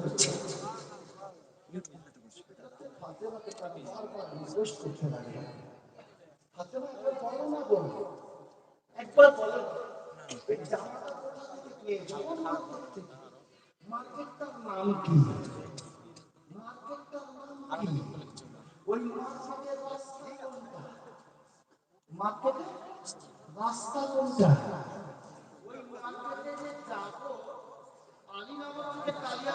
করছে একবার বলো। মার্কেটটার নাম কি মার্কেটটার নাম কি ওই মার্কেটের রাস্তা কোনটা মার্কেটে রাস্তা কোনটা ওই মার্কেটে যে যাব আলী নামক যে কালিয়া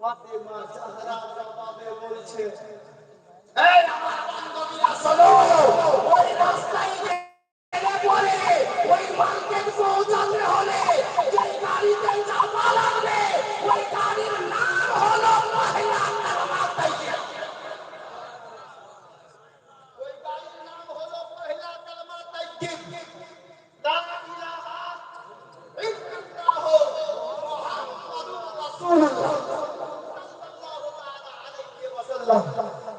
ফাতেমা জাহরা জবাবে বলছে এই ওই রাস্তায় ওই বান্ধে আল্লাহ।